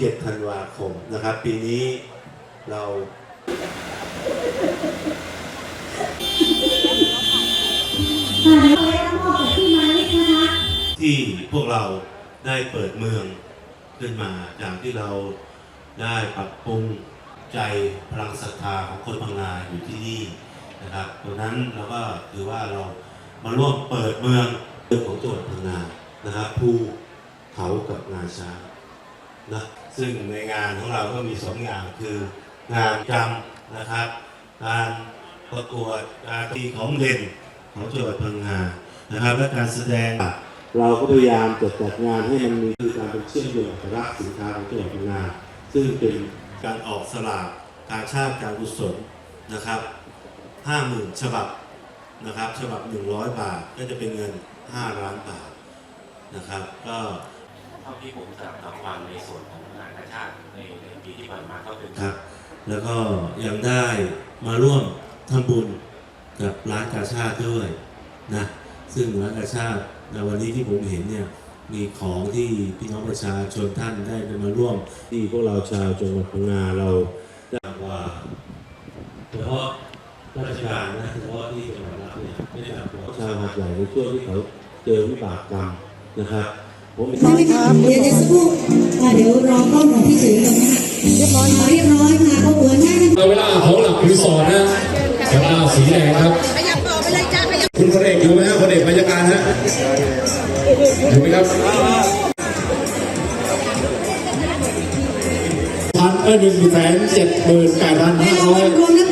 7 ธันวาคมนะครับ ปีนี้เราที่พวกเราได้เปิดเมืองขึ้นมาจากที่เราได้ปรับปรุงใจพลังศรัทธาของคนพังงาอยู่ที่นี่นะครับดังนั้นเราก็ถือว่าเรามาร่วมเปิดเมืองเรื่องของจังหวัดพังงานะครับภูเขากับงาช้าง นะซึ่งในงานของเราก็มีสองอย่างคืองานจำนะครับการประกวดการตีของเด่นของจังหวัดพังงานะครับ และการแสดงเราก็พยายามจัดจัดงานให้มันมีคือการเป็นเชื่อมโยงอัตลักสินค้าของจังหวัดพังงาซึ่งเป็นการออกสลากการชาติการกุศลนะครับ50,000ฉบับนะครับฉบับ100บาทก็จะเป็นเงิน5ล้านบาทนะครับ ก็ เท่าที่ผมสนับสนุนในส่วนของงานกาชาติในในปีที่ผ่านมาก็เป็นครับ แล้วก็ยังได้มาร่วมทำบุญกับร้านกาชาติด้วยนะซึ่งร้านกาชาติในวันนี้ที่ผมเห็นเนี่ยมีของที่พี่น้องประชาชนท่านได้มาร่วม ที่พวกเราชาวจังหวัดพังงาเราได้ว่าเฉพาะราชการนะเฉพาะที่จังหวัดรับเนี่ยไม่ได้แบบชาวหาดใหญ่ในช่วงที่เขาเจอวิบากกรรมนะครับ ผมใช่ไหมคะเดี๋ยวเดี๋ยวสักครู่ค่ะเดี๋ยวรอกล้องของพี่จุ๋ยก่อนนะคะเรียบร้อยเรียบร้อยค่ะเขาหัวหน้าเวลาของหลักรีสอร์ทนะเวลาสีแดงครับขยับต่อไปเลยจ้าขยับคุณพลเอกอยู่ไหมฮะพลเอกพยาการฮะอยู่ไหมครับพันเอ้ยหนึ่งแสนเจ็ดหมื่นแปดพันในห้ารางร้อวัย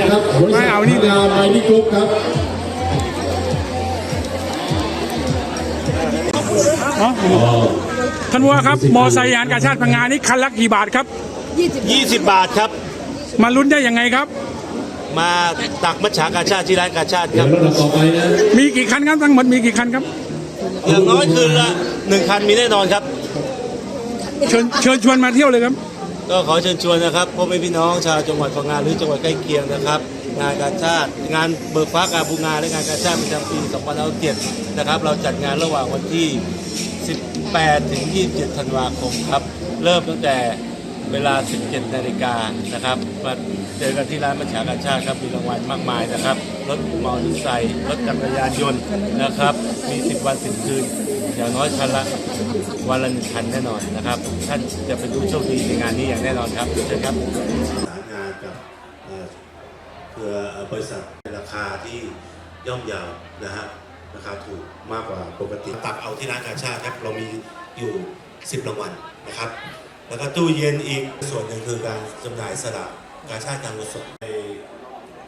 นะครับบริษัทพังงาไมนิกรุ๊ปครับท่านว่าครับมอไซค์ยานกาชาติพังงานี่คันละกี่บาทครับ 20 บาทครับ มาลุ้นได้ยังไงครับ มาตักมัจฉากาชาติที่ร้านกาชาติคเดี๋ยรัวบลำดับต่อไปนะมีกี่คันครับทั้งหมดมีกี่คันครับ อย่างน้อยคืนละหนึ่งคันมีแน่นอนครับ เชิญเชิญชวนมาเที่ยวเลยครับ ก็ขอเชิญชวนนะครับพ่อแม่พี่น้องชาวจังหวัดพังงาหรือจังหวัดใกล้เคียงนะครับงานกาชาติงานเบิกฟ้ากาบูงาและงานกาชาติประจำปี2567นะครับเราจัดงานระหว่างวันที่ 18 ถึง 27 ธันวาคมครับ เริ่มตั้งแต่เวลา 17 นาฬิกานะครับมาเจอกันที่ร้านมัจฉากาชาติครับ มีรางวัลมากมายนะครับ รถมอเตอร์ไซค์รถจักรยานยนต์นะครับ มี 10 วัน 10 คืน อย่างน้อยคันละวันละหนึ่งคันแน่นอนนะครับ ท่านจะเป็นผู้โชคดีในงานนี้อย่างแน่นอนครับเชิญครับสานงานกับเพื่อบริษัทในราคาที่ย่อมเยาวนะฮะราคาถูกมากกว่าปกติตักเอาที่ร้านกาชาครับเรามีอยู่ 10รางวัลนะครับ แล้วก็ตู้เย็นอีกส่วนหนึ่งคือการจำหน่ายสลากกาชาติการกุศลใน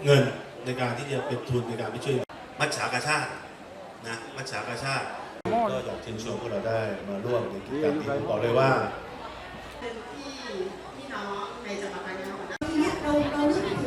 เงินในการที่จะเป็นทุนในการไปช่วยมัจฉากาชาตินะมัจฉากาชาติ ก็อยากเชิญชวนพวกเราได้มาร่วมในกิจกรรมนี้ผมบอกเลยว่า เป็นที่พี่น้องในจังหวัดพังงาเราเรารู้สึก